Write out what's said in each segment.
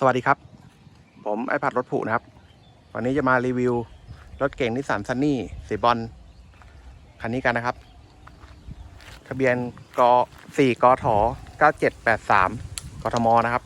สวัสดีครับ ผมไอพัดรถผุนะครับ วันนี้จะมารีวิว รถเก่งนิสสันซันนี่สีบอลคันนี้กันนะครับ ทะเบียนก4กถ9783กทมนะครับ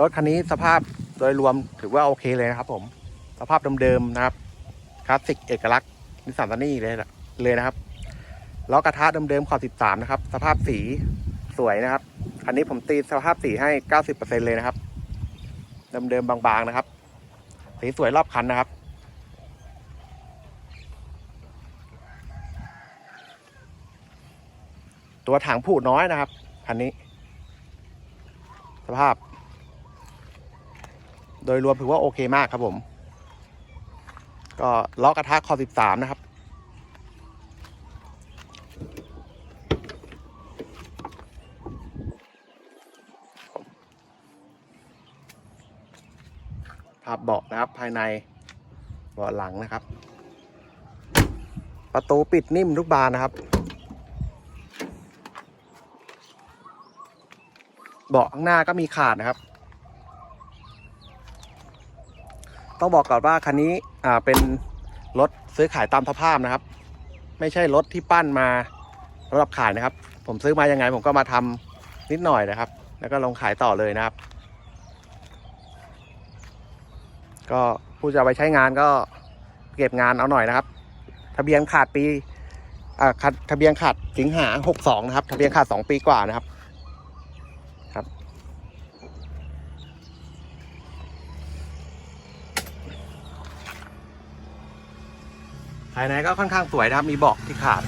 รถคันนี้สภาพโดยรวมถือว่าโอเคเลยนะครับ ผม สภาพเดิมๆนะครับ คลาสสิกเอกลักษณ์นิสสันซันนี่เลยเลยนะครับล้อกระทะเดิมๆขอบ13นะครับ สภาพสีสวยนะครับ อันนี้ผมตีสภาพสีให้เก้าสิบเลยนะครับ เดิมๆบางๆนะครับ สีสวยรอบคันนะครับ ตัวถังผูดน้อยนะครับ คันนี้ สภาพ โดยรวมถือว่าโอเคมากครับผม ก็ล้อกระทะคอสิบสามนะครับ ภาพเบาะนะครับ ภายในเบาะหลังนะครับ ประตูปิดนิ่มทุกบานนะครับ เบาะข้างหน้าก็มีขาดนะครับ ต้องบอกก่อนว่าคันนี้อ่าเป็นรถซื้อขายตามสภาพนะครับ ไม่ใช่รถที่ปั้นมาสำหรับขายนะครับ ผมซื้อมายังไงผมก็มาทำนิดหน่อยนะครับ แล้วก็ลงขายต่อเลยนะครับ ก็ผู้จะไปใช้งานก็เก็บงานเอาหน่อยนะครับ ทะเบียนขาดปีอ่าขาดทะเบียนขาดสิงหาหกสองนะครับ ทะเบียนขาดสองปีกว่านะครับครับ ภายในก็ค่อนข้างสวยนะครับ มีเบาะที่ขาด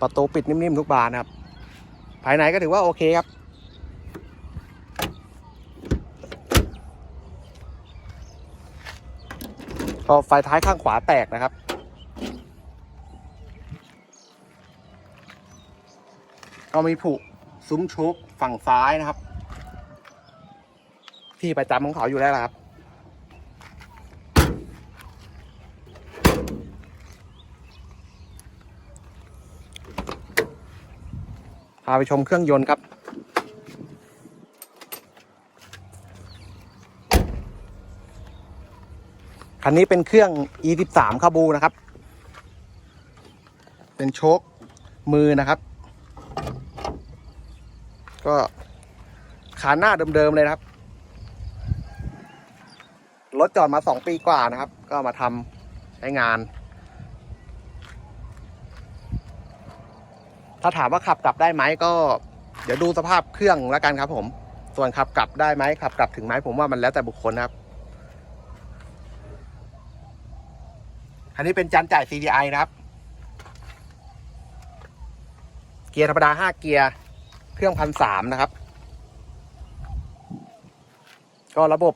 ประตูปิดนิ่มๆทุกบานนะครับ ภายในก็ถือว่าโอเคครับ ก็ไฟท้ายข้างขวาแตกนะครับ ก็มีผุซุ้มโชคฝั่งซ้ายนะครับ ที่ประจำของเขาอยู่แล้วครับ พาไปชมเครื่องยนต์ครับ คันนี้เป็นเครื่อง E13 คาบูนะครับ เป็นโชคมือนะครับ ก็ขาหน้าเดิมๆเลยนะครับ รถจอดมาสองปีกว่านะครับ ก็มาทำใช้งาน ถ้าถามว่าขับกลับได้ไหมก็ เดี๋ยวดูสภาพเครื่องแล้วกันครับ ผม ส่วนขับกลับได้ไหมขับกลับถึงไหมผมว่ามันแล้วแต่บุคคลนะครับอันนี้เป็นจานจ่าย CDI นะครับ เกียร์ธรรมดา5เกียร์เครื่องพันสามนะครับ ก็ระบบ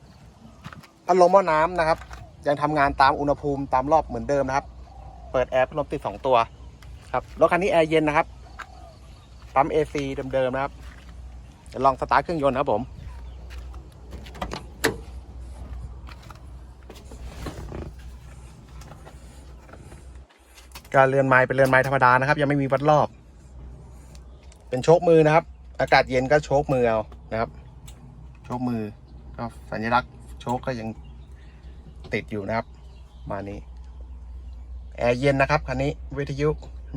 พัดลมหม้อน้ำนะครับ ยังทำงานตามอุณหภูมิตามรอบเหมือนเดิมนะครับ เปิดแอร์พัดลมติด2ตัว ครับรถคันนี้แอร์เย็นนะครับ ปั๊ม AC เดิมๆนะครับเดี๋ยวลองสตาร์ทเครื่องยนต์ครับผมการเรือนไม้เป็นเรือนไม้ธรรมดานะครับ ยังไม่มีวัดรอบ เป็นโชคมือนะครับ อากาศเย็นก็โชคมือเอานะครับ โชคมือก็สัญลักษณ์โชคก็ยังติดอยู่นะครับ มานี้แอร์เย็นนะครับคันนี้วิทยุ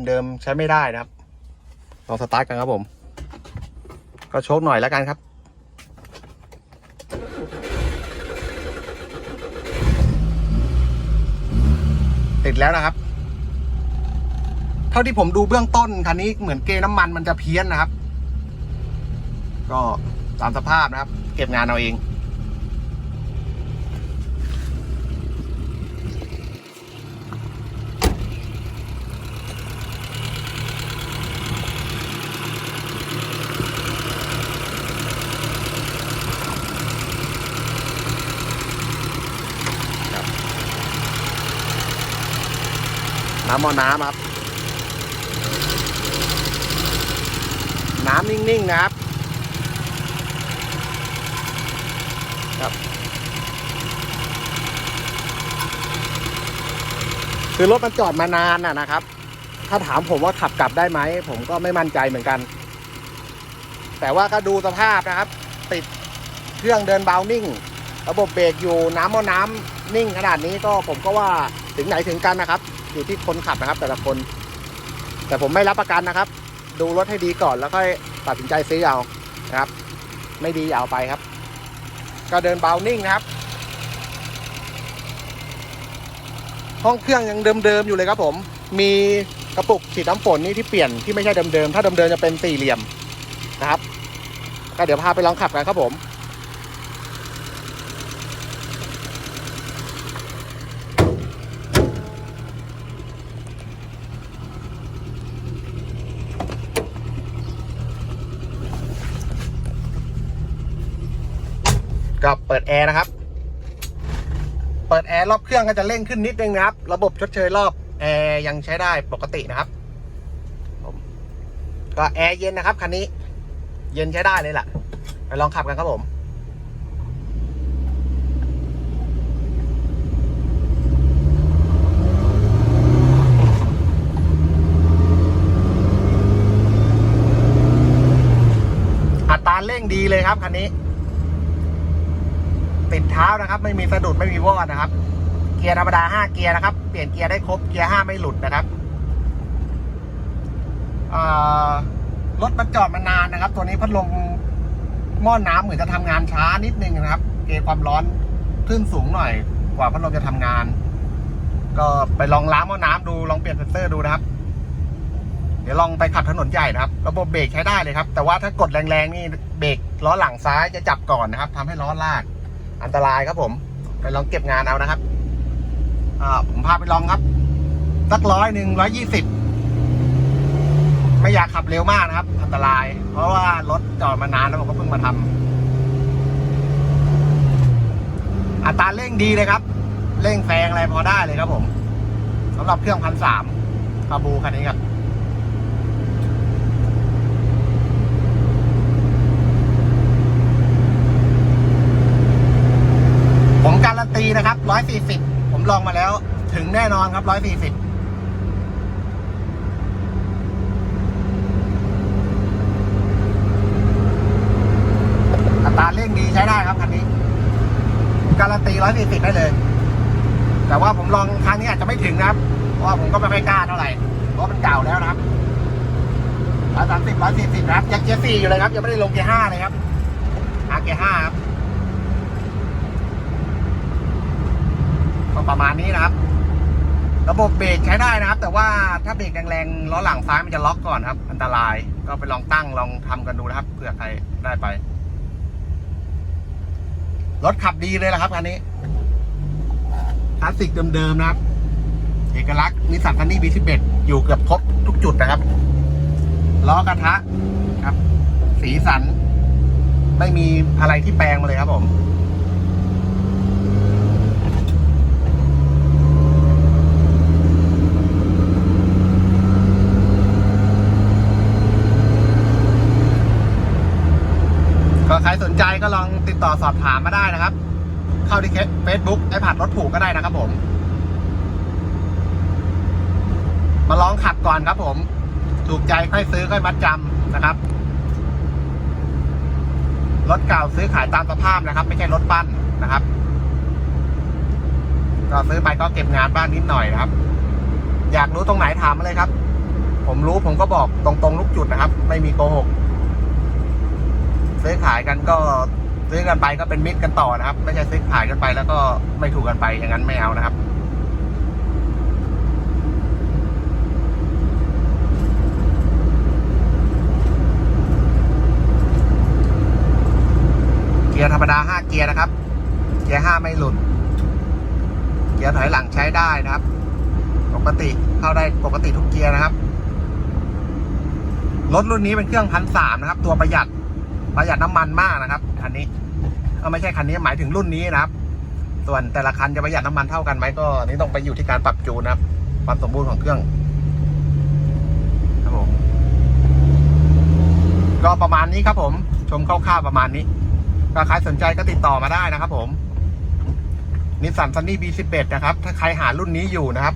เดิมใช้ไม่ได้นะครับ องสตาร์ทกันครับผม ก็โชคหน่อยแล้วกันครับ ติดแล้วนะครับ เท่าที่ผมดูเบื้องต้นคันนี้เหมือนเกน้ำมันมันจะเพี้ยนนะครับ ก็ตามสภาพนะครับ เก็บงานเอาเอง น้ำมอน้ำครับ น้ำนิ่งๆนะครับ ครับ คือรถมันจอดมานานน่ะนะครับ ถ้าถามผมว่าขับกลับได้ไหม ผมก็ไม่มั่นใจเหมือนกัน แต่ว่าก็ดูสภาพนะครับ ติดเครื่องเดินเบานิ่ง ระบบเบรกอยู่น้ำมอน้ำนิ่งขนาดนี้ก็ผมก็ว่าถึงไหนถึงกันนะครับ อยู่ที่คนขับนะครับ แต่ละคน แต่ผมไม่รับประกันนะครับ ดูรถให้ดีก่อนแล้วค่อยตัดสินใจซื้อเอานะครับ ไม่ดีอย่าเอาไปครับ ก็เดินเบานิ่งนะครับ ห้องเครื่องยังเดิมๆอยู่เลยครับ ผม มีกระปุกฉีดน้ำฝนนี่ที่เปลี่ยนที่ไม่ใช่เดิมๆถ้าเดิมๆจะเป็นสี่เหลี่ยมนะครับ ก็เดี๋ยวพาไปลองขับกันครับผม ก็เปิดแอร์นะครับ เปิดแอร์รอบเครื่องก็จะเร่งขึ้นนิดนึงนะครับ ระบบชดเชยรอบแอร์ยังใช้ได้ปกตินะครับก็แอร์เย็นนะครับคันนี้ เย็นใช้ได้เลยแหละไปลองขับกันครับผมอัตราเร่งดีเลยครับคันนี้ ติดเท้านะครับ ไม่มีสะดุดไม่มีวอดนะครับ เกียร์ธรรมดา 5 เกียร์นะครับ เปลี่ยนเกียร์ได้ครบเกียร์ 5 ไม่หลุดนะครับรถมันจอดมานานนะครับ ตัวนี้พัดลมหม้อน้ำเหมือนจะทำงานช้านิดนึงนะครับ เกณฑ์ความร้อนขึ้นสูงหน่อย กว่าพัดลมจะทำงาน ก็ไปลองล้างหม้อน้ำดูลองเปลี่ยนเซนเซอร์ดูนะครับ เดี๋ยวลองไปขับถนนใหญ่นะครับ ระบบเบรกใช้ได้เลยครับ แต่ว่าถ้ากดแรงๆนี่เบรกล้อหลังซ้ายจะจับก่อนนะครับทำให้ล้อลาก อันตรายครับผม ไปลองเก็บงานเอานะครับอ่าผมพาไปลองครับ สักร้อยหนึ่งร้อยยี่สิบไม่อยากขับเร็วมากนะครับ อันตราย เพราะว่ารถจอดมานานแล้วผมก็เพิ่งมาทำอัตราเร่งดีเลยครับ เร่งแซงอะไรพอได้เลยครับผมสำหรับเครื่องพันสามคาบูคันนี้ครับ ผมการันตีนะครับ ร้อย สี่สิบผมลองมาแล้ว ถึงแน่นอนครับร้อยสี่สิบอัตราเร่งดีใช้ได้ครับคันนี้ การันตีร้อยสี่สิบได้เลย แต่ว่าผมลองครั้งนี้อาจจะไม่ถึงนะครับ เพราะผมก็ไม่ค่อยกล้าเท่าไหร่ เพราะมันเก่าแล้วนะครับร้อยสามสิบร้อยสี่สิบนะครับยังเกียร์สี่อยู่เลยครับ ยังไม่ได้ลงเกียร์ห้าเลยครับหาเกียร์ห้าครับ ประมาณนี้นะครับ ระบบเบรกใช้ได้นะครับ แต่ว่าถ้าเบรกแรงๆล้อหลังซ้ายมันจะล็อกก่อนครับ อันตรายก็ไปลองตั้งลองทำกันดูนะครับเผื่อใครได้ไปรถขับดีเลยละครับคันนี้คลาสสิกเดิมๆนะครับ เอกลักษณ์นิสสันคันนี้ B11 อยู่เกือบครบทุกจุดนะครับล้อกระทะครับ สีสัน ไม่มีอะไรที่แปลงมาเลยครับผม ก็ใครสนใจ ก็ลองติดต่อสอบถามมาได้นะครับ เข้าที่เฟซบุ๊กไอผัดรถผูกก็ได้นะครับผม มาลองขับก่อนครับผม ถูกใจค่อยซื้อค่อยมัดจำนะครับ รถเก่าซื้อขายตามสภาพนะครับ ไม่ใช่รถปั้นนะครับก็ซื้อไปก็เก็บงานบ้างนิดหน่อยนะครับ อยากรู้ตรงไหนถามมาเลยครับ ผมรู้ผมก็บอกตรงๆทุกจุดนะครับ ไม่มีโกหก ซื้อขายกันก็ซื้อกันไปก็เป็นมิตรกันต่อนะครับ ไม่ใช่ซื้อขายกันไปแล้วก็ไม่ถูกกันไปอย่างนั้นไม่เอานะครับเกียร์ธรรมดา5เกียร์นะครับ เกียร์5ไม่หลุด เกียร์ถอยหลังใช้ได้นะครับ ปกติเข้าได้ปกติทุกเกียร์นะครับ รถรุ่นนี้เป็นเครื่องพันสามนะครับ ตัวประหยัด ประหยัดน้ำมันมากนะครับคันนี้เอไม่ใช่คันนี้หมายถึงรุ่นนี้นะครับ ส่วนแต่ละคันจะประหยัดน้ำมันเท่ากันไหมก็นี่ต้องไปอยู่ที่การปรับจูนนะครับ ความสมบูรณ์ของเครื่องครับผมก็ประมาณนี้ครับผม ชมคร่าวๆประมาณนี้ถ้าใครสนใจก็ติดต่อมาได้นะครับ ผมนิสสันซันนี่ B11 นะครับ ถ้าใครหารุ่นนี้อยู่นะครับ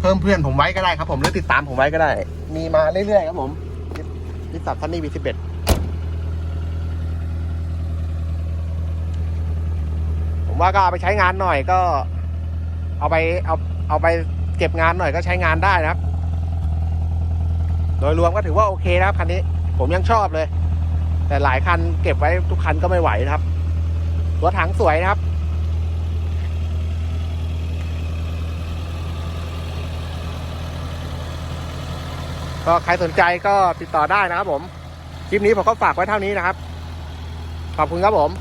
เพิ่มเพื่อนผมไว้ก็ได้ครับผม หรือติดตามผมไว้ก็ได้ มีมาเรื่อยๆครับผมนิสสันซันนี่ B11 ผมว่าก็เอาไปใช้งานหน่อยก็ เอาไปเอาเอาไปเก็บงานหน่อยก็ใช้งานได้นะครับ โดยรวมก็ถือว่าโอเคนะครับคันนี้ผมยังชอบเลย แต่หลายคันเก็บไว้ทุกคันก็ไม่ไหวนะครับตัวถังสวยนะครับก็ใครสนใจก็ติดต่อได้นะครับผม คลิปนี้ผมก็ฝากไว้เท่านี้นะครับ ขอบคุณครับผม